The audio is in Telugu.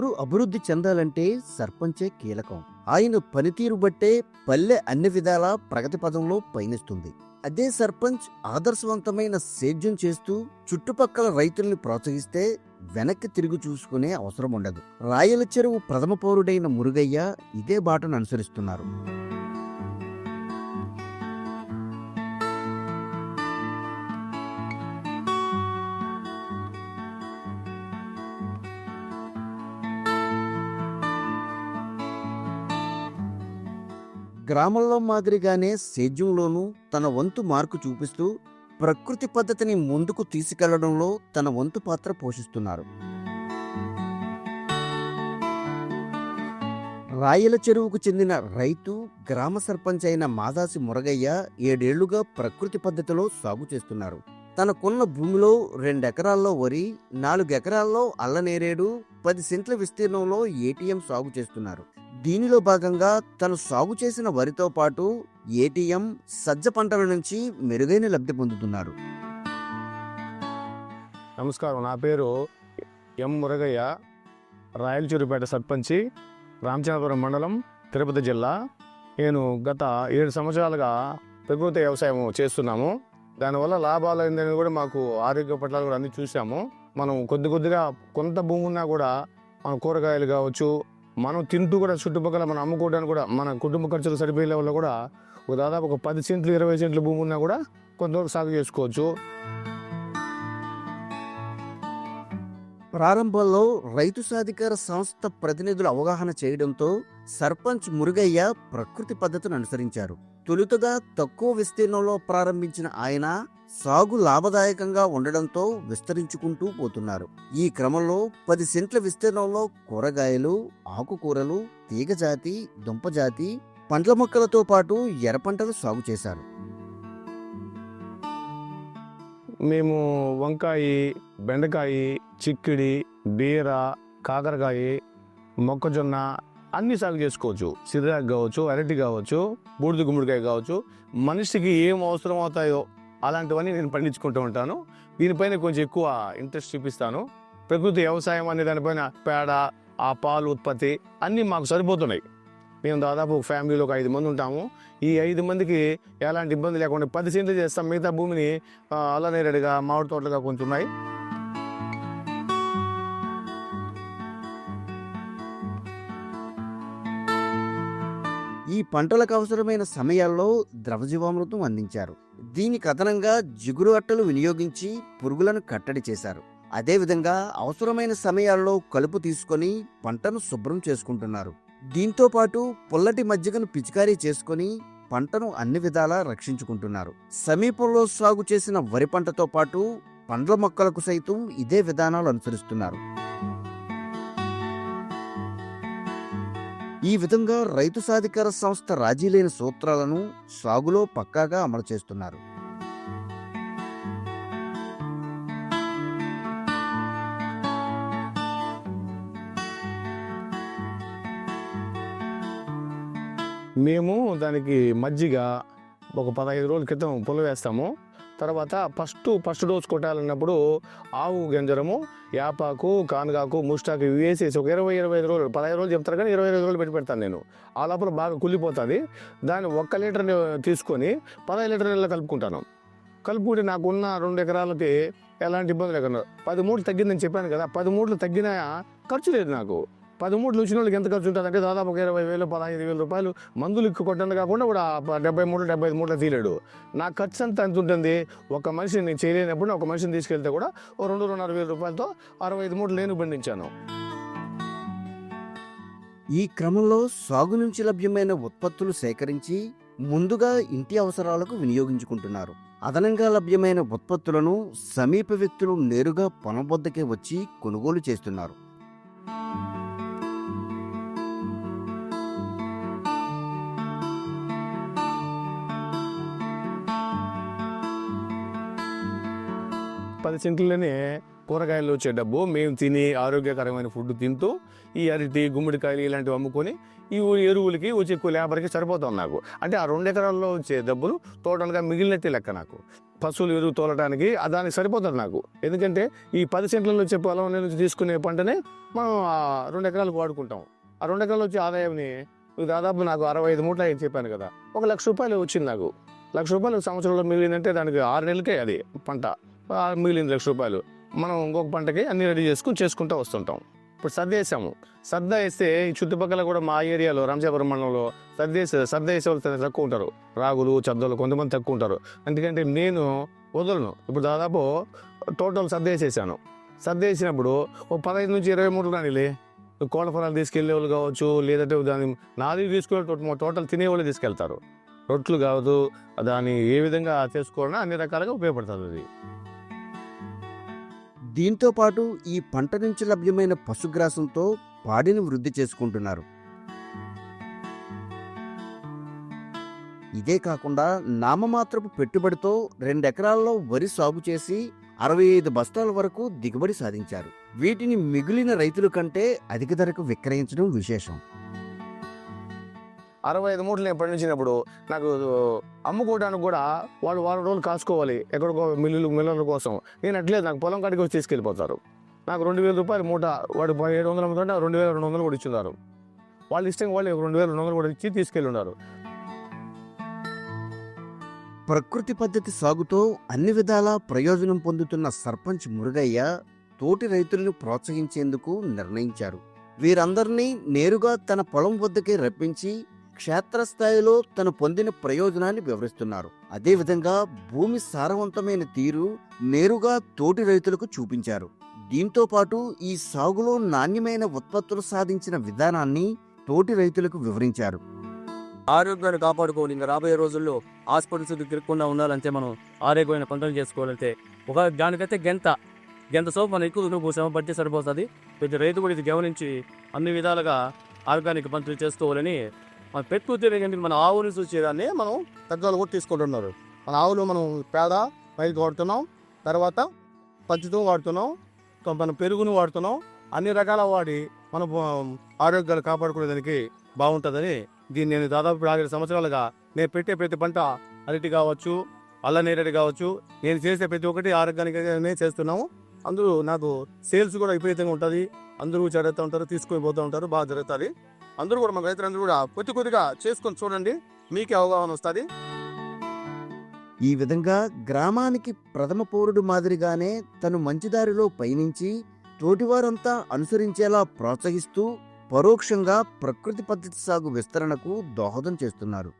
ఊరు అభివృద్ధి చెందాలంటే సర్పంచే కీలకం. ఆయన పనితీరు బట్టే పల్లె అన్ని విధాలా ప్రగతి పదంలో పయనిస్తుంది. అదే సర్పంచ్ ఆదర్శవంతమైన సేద్యం చేస్తూ చుట్టుపక్కల రైతుల్ని ప్రోత్సహిస్తే వెనక్కి తిరిగి చూసుకునే అవసరం ఉండదు. రాయల చెరువు ప్రథమ పౌరుడైన మురుగయ్య ఇదే బాటను అనుసరిస్తున్నారు. గ్రామంలో మాదిరిగానే సేద్యంలోనూ తన వంతు మార్కు చూపిస్తూ ప్రకృతి పద్ధతిని ముందుకు తీసుకెళ్ళడంలో తన వంతు పాత్ర పోషిస్తున్నారు. రాయల చెరువుకు చెందిన రైతు గ్రామ సర్పంచ్ అయిన మాదాసి మురగయ్య ఏడేళ్ళుగా ప్రకృతి పద్ధతిలో సాగు చేస్తున్నారు. తనకున్న భూమిలో రెండెకరాల్లో వరి నాలుగు ఎకరాల్లో అల్లనేరేడు పది సెంట్ల విస్తీర్ణంలో ఏటీఎం సాగు చేస్తున్నారు. దీనిలో భాగంగా తను సాగు చేసిన వరితో పాటు ఏటీఎం సజ్జ పంటల నుంచి మెరుగైన లబ్ధి పొందుతున్నారు. నమస్కారం. నా పేరు ఎం మురగయ్య రాయలచూరుపేట సర్పంచి రామచంద్రపురం మండలం తిరుపతి జిల్లా. నేను గత ఏడు సంవత్సరాలుగా ప్రకృతి వ్యవసాయం చేస్తున్నాము. దానివల్ల లాభాలు ఏంటనేది కూడా మాకు ఆరోగ్య పట్ల కూడా అన్ని చూసాము. మనం కొద్ది కొద్దిగా కొంత భూమి ఉన్నా కూడా మన కూరగాయలు కావచ్చు మనం తింటూ కూడా చుట్టుపక్కల మనం అమ్ముకోవడానికి కూడా మన కుటుంబ ఖర్చులు సరిపోయే లెవెల్లో కూడా ఒక దాదాపు ఒక పది సెంట్లు ఇరవై సెంట్లు భూమి ఉన్నా కూడా కొంతవరకు సాగు చేసుకోవచ్చు. ప్రారంభంలో రైతు సాధికార సంస్థ ప్రతినిధులు అవగాహన చేయడంతో సర్పంచ్ మురుగయ్య ప్రకృతి పద్ధతిని అనుసరించారు. తొలుతగా తక్కువ విస్తీర్ణంలో ప్రారంభించిన ఆయన సాగు లాభదాయకంగా ఉండడంతో విస్తరించుకుంటూ పోతున్నారు. ఈ క్రమంలో పది సెంట్ల విస్తీర్ణంలో కూరగాయలు ఆకుకూరలు తీగజాతి దుంపజాతి పండ్ల మొక్కలతో పాటు ఎర్రపంటలు సాగు చేశారు. మేము వంకాయ బెండకాయ చిక్కిడి బీర కాకరకాయ మొక్కజొన్న అన్ని సాగు చేసుకోవచ్చు. సిరిరాకు కావచ్చు అరటి కావచ్చు బూడిద గుమ్మడికాయ కావచ్చు. మనిషికి ఏం అవసరం అవుతాయో అలాంటివన్నీ నేను పండించుకుంటూ ఉంటాను. దీనిపైన కొంచెం ఎక్కువ ఇంట్రెస్ట్ చూపిస్తాను. ప్రకృతి వ్యవసాయం అనే దానిపైన పేడ ఆ పాలు ఉత్పత్తి అన్నీ మాకు సరిపోతున్నాయి. మేము దాదాపు ఫ్యామిలీలో ఒక ఐదు మంది ఉంటాము. ఈ ఐదు మందికి ఎలాంటి ఇబ్బంది లేకుండా పది సెంట్లు చేస్తాం. మిగతా భూమిని అల్లనేరడిగా మామిడి తోటలుగా కొంచెం ఉన్నాయి. పంటలకు అవసరమైన సమయాల్లో ద్రవజీవామృతం అందించారు. దీనికి అదనంగా జిగురు అట్టలు వినియోగించి పురుగులను కట్టడి చేశారు. అదేవిధంగా అవసరమైన సమయాల్లో కలుపు తీసుకొని పంటను శుభ్రం చేసుకుంటున్నారు. దీంతో పాటు పుల్లటి మజ్జిగను పిచికారీ చేసుకొని పంటను అన్ని విధాలా రక్షించుకుంటున్నారు. సమీపంలో సాగు చేసిన వరి పంటతో పాటు పండ్ల మొక్కలకు సైతం ఇదే విధానాలు అనుసరిస్తున్నారు. ఈ విధంగా రైతు సాధికార సంస్థ రాజీ లేని సూత్రాలను సాగులో పక్కాగా అమలు చేస్తున్నారు. మేము దానికి మజ్జిగ ఒక పదహైదు రోజుల క్రితం పొల వేస్తాము తర్వాత ఫస్ట్ ఫస్ట్ డోస్ కొట్టాలన్నప్పుడు ఆవు గంజరము యాపాకు కానగాకు ముష్టాకు ఇవి వేసేసి ఒక ఇరవై ఇరవై ఐదు రోజులు పదహైదు రోజులు చెప్తారు కానీ ఇరవై ఐదు రోజులు పెట్టి పెడతాను నేను. ఆ లోపల బాగా కుళ్ళిపోతుంది. దాన్ని ఒక్క లీటర్ తీసుకొని పదహైదు లీటర్ నీళ్ళు కలుపుకుంటాను. కలుపుకుంటే నాకున్న రెండు ఎకరాలకి ఎలాంటి ఇబ్బంది లేకుండా పది మూట్లు తగ్గిందని చెప్పాను కదా పది మూట్లు తగ్గినా ఖర్చు లేదు నాకు. పదమూడు మూటలు వచ్చిన వాళ్ళకి ఎంత ఖర్చు ఉంటుందంటే దాదాపు ఒక ఇరవై వేలు పదహైదు వేల రూపాయలు మందులు ఎక్కువ కొట్టండి కాకుండా కూడా డెబ్బై మూడు డెబ్బై ఐదు మూటలు తీలేడు. నా ఖర్చు అంతా ఎంత ఉంటుంది? ఒక మనిషిని నేను చేయలేనప్పుడు ఒక మనిషిని తీసుకెళ్తే కూడా ఓ రెండు రెండున్నర వేల రూపాయలతో అరవై ఐదు మూటలు నేను పండించాను ఈ క్రమంలో సాగు నుంచి లభ్యమైన ఉత్పత్తులు సేకరించి ముందుగా ఇంటి అవసరాలకు వినియోగించుకుంటున్నారు. అదనంగా లభ్యమైన ఉత్పత్తులను సమీప వ్యక్తులు నేరుగా పొలం వద్దకే వచ్చి కొనుగోలు చేస్తున్నారు. పది సెంట్లనే కూరగాయలు వచ్చే డబ్బు. మేము తిని ఆరోగ్యకరమైన ఫుడ్ తింటూ ఈ అరటి గుమ్మడికాయలు ఇలాంటివి అమ్ముకొని ఈ ఎరువులకి వచ్చే లేబర్కి సరిపోతాం నాకు. అంటే ఆ రెండు ఎకరాల్లో వచ్చే డబ్బులు టోటల్గా మిగిలినట్టే లెక్క నాకు. పశువులు ఎరువు తోలడానికి దానికి సరిపోతుంది నాకు. ఎందుకంటే ఈ పది సెంట్లలో వచ్చే పొలం నుంచి తీసుకునే పంటనే మనం రెండు ఎకరాలకు వాడుకుంటాం. ఆ రెండు ఎకరాలు వచ్చే ఆదాయంని దాదాపు నాకు అరవై ఐదు మూటలు అయ్యి చెప్పాను కదా. ఒక లక్ష రూపాయలు వచ్చింది నాకు. లక్ష రూపాయలు సంవత్సరంలో మిగిలిందంటే దానికి ఆరు నెలలకే అది పంట. మిగిలిన మిగిలింది లక్ష రూపాయలు మనం ఇంకొక పంటకి అన్ని రెడీ చేసుకుని చేసుకుంటూ వస్తుంటాం. ఇప్పుడు సర్ద వేసాము సర్ద వేస్తే ఈ చుట్టుపక్కల కూడా మా ఏరియాలో రంజాపురం మండలంలో సర్ద వేసే సర్ద వేసే వాళ్ళు తక్కువ ఉంటారు. రాగులు చద్దలు కొంతమంది తక్కువ ఉంటారు. ఎందుకంటే నేను వదలను. ఇప్పుడు దాదాపు టోటల్ సర్ద వేసేసాను సర్ద వేసినప్పుడు ఓ పదహైదు నుంచి ఇరవై మూడు రానిలే. కోళ్ళ ఫలాలు తీసుకెళ్ళే వాళ్ళు కావచ్చు లేదంటే దాన్ని నాది తీసుకునే టోటల్ టోటల్ తినేవాళ్ళు తీసుకెళ్తారు. రొట్లు కావద్దు దాన్ని ఏ విధంగా చేసుకోవాలన్నా అన్ని రకాలుగా ఉపయోగపడుతుంది అది. దీంతో పాటు ఈ పంట నుంచి లభ్యమైన పశుగ్రాసంతో పాడిని వృద్ధి చేసుకుంటున్నారు. ఇదే కాకుండా నామమాత్రపు పెట్టుబడితో రెండెకరాల్లో వరి సాగు చేసి అరవై ఐదు బస్తాల వరకు దిగుబడి సాధించారు. వీటిని మిగిలిన రైతుల కంటే అధిక ధరకు విక్రయించడం విశేషం. అరవై ఐదు మూటలు నేను పండించినప్పుడు నాకు అమ్ముకోవడానికి కూడా వాళ్ళు వారం రోజులు కాసుకోవాలి ఎక్కడికో మిల్లులు మిల్లర్ల కోసం. నేను అట్లేదు నాకు పొలం కాడికి వచ్చి తీసుకెళ్ళిపోతారు. నాకు రెండు వేల రూపాయలు మూట వాడు ఏడు వందలు అమ్ముతుంటే రెండు వేల రెండు వందలు కూడా ఇచ్చున్నారు. వాళ్ళు ఇష్టం వాళ్ళు రెండు వేల రెండు వందలు కూడా ఇచ్చి తీసుకెళ్ళి ఉన్నారు ప్రకృతి పద్ధతి సాగుతో అన్ని విధాలా ప్రయోజనం పొందుతున్న సర్పంచ్ మురుగయ్య తోటి రైతులను ప్రోత్సహించేందుకు నిర్ణయించారు. వీరందరినీ నేరుగా తన పొలం వద్దకే రప్పించి క్షేత్రస్థాయిలో తను పొందిన ప్రయోజనాన్ని వివరిస్తున్నారు. అదేవిధంగా భూమి సారవంతమైన తీరు నేరుగా తోటి రైతులకు చూపించారు. దీంతో పాటు ఈ సాగులో నాణ్యమైన ఉత్పత్తులు సాధించిన విధానాన్ని తోటి రైతులకు వివరించారు. ఆరోగ్యాన్ని కాపాడుకోవాలి. ఇంకా రాబోయే రోజుల్లో హాస్పిటల్స్ తిరగకుండా ఉండాలంటే మనం ఆరోగ్యమైన పంటలు చేసుకోవాలంటే ఒక దానికైతే గెంత. గెంత సోపు మనం ఎక్కువ దూరం పడితే సరిపోతుంది. ప్రతి రైతు కూడా ఇది గమనించి అన్ని విధాలుగా ఆర్గానిక్ పంటలు చేసుకోవాలని మన పెట్టు మన మన నుంచి వచ్చేదాన్ని మనం పెద్దవాళ్ళు కూడా తీసుకుంటున్నారు. మన ఆవులు మనం పేడ పైకి వాడుతున్నాం. తర్వాత పచ్చితో వాడుతున్నాం. మనం పెరుగును వాడుతున్నాం. అన్ని రకాల వాడి మన ఆరోగ్యాలు కాపాడుకునేదానికి బాగుంటుందని దీన్ని నేను దాదాపు నాలుగు సంవత్సరాలుగా నేను పెట్టే ప్రతి పంట అరటి కావచ్చు అల్ల నేరేడు కావచ్చు నేను చేసే ప్రతి ఒక్కటి ఆరోగ్యానికనే చేస్తున్నాము. అందరూ నాకు సేల్స్ కూడా విపరీతంగా ఉంటుంది. అందరూ జరుగుతూ ఉంటారు తీసుకొని పోతూ ఉంటారు బాగా జరుగుతుంది. అందరూ కూడా మన రైతులందరూ కూడా కొద్ది కొద్దిగా చేసుకొని చూడండి. మీకే అవగాహన వస్తుంది. ఈ విధంగా గ్రామానికి ప్రథమ పౌరుడు మాదిరిగానే తను మంచిదారిలో పయనించి తోటివారంతా అనుసరించేలా ప్రోత్సహిస్తూ పరోక్షంగా ప్రకృతి పద్ధతి సాగు విస్తరణకు దోహదం చేస్తున్నారు.